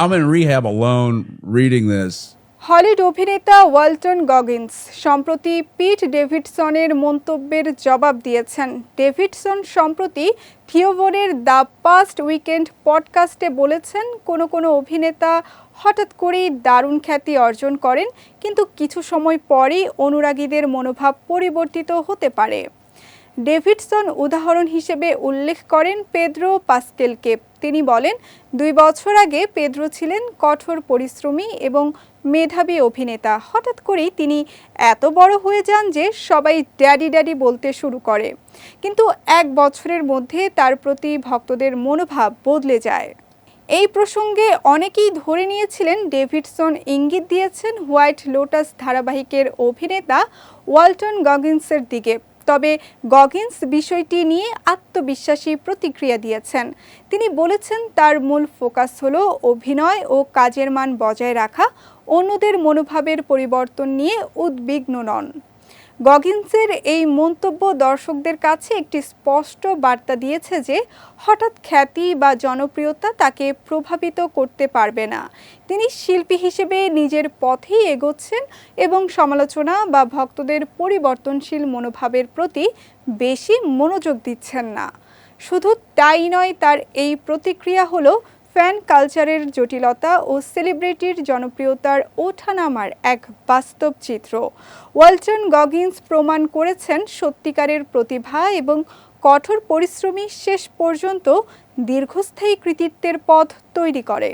I'm in rehab alone reading this. Hollywood অভিনেতা Walton Goggins সম্প্রতি পিট ডেভিডসনের মন্তব্যের জবাব দিয়েছেন ডেভিডসন সম্প্রতি থিওবনের দ্য পাস্ট উইকেন্ড পডকাস্টে বলেছেন, কোনো কোনো অভিনেতা হঠাৎ করেই দারুণ খ্যাতি অর্জন করেন, কিন্তু কিছু সময় পরেই অনুরাগীদের মনোভাব পরিবর্তিত হতে পারে ডেভিডসন উদাহরণ হিসেবে উল্লেখ করেন পেদ্রো পাস্কেলকে। তিনি বলেন, দুই বছর আগে পেদ্রো ছিলেন কঠোর পরিশ্রমী এবং মেধাবী অভিনেতা। হঠাৎ করেই তিনি এত বড় হয়ে যান যে সবাই ড্যাডি ড্যাডি বলতে শুরু করে। কিন্তু এক বছরের মধ্যে তার প্রতি ভক্তদের মনোভাব বদলে যায়। এই প্রসঙ্গে অনেকেই ধরে নিয়েছিলেন, ডেভিডসন ইঙ্গিত দিয়েছেন হোয়াইট লোটাস ধারাবাহিকের অভিনেতা ওয়ালটন গগিন্সের দিকে। তবে গগিন্স বিষয়টি নিয়ে আত্মবিশ্বাসী প্রতিক্রিয়া দিয়েছেন। তিনি বলেছেন, তার মূল ফোকাস হল অভিনয় ও কাজের মান বজায় রাখা, অন্যদের মনোভাবের পরিবর্তন নিয়ে উদ্বিগ্ন নন। গগিন্সের এই মন্তব্য দর্শকদের কাছে একটি স্পষ্ট বার্তা দিয়েছে যে, হঠাৎ খ্যাতি বা জনপ্রিয়তা তাকে প্রভাবিত করতে পারবে না। তিনি শিল্পী হিসেবে নিজের পথেই এগোচ্ছেন এবং সমালোচনা বা ভক্তদের পরিবর্তনশীল মনোভাবের প্রতি বেশি মনোযোগ দিচ্ছেন না। শুধু তাই নয়, তার এই প্রতিক্রিয়া হলো ফ্যান কালচারের জটিলতা ও সেলিব্রিটির জনপ্রিয়তার ওঠানামার এক বাস্তব চিত্র। ওয়ালটন গগিন্স প্রমাণ করেছেন সত্যিকারের প্রতিভা এবং কঠোর পরিশ্রমী শেষ পর্যন্ত দীর্ঘস্থায়ী কৃতিত্বের পথ তৈরি করে।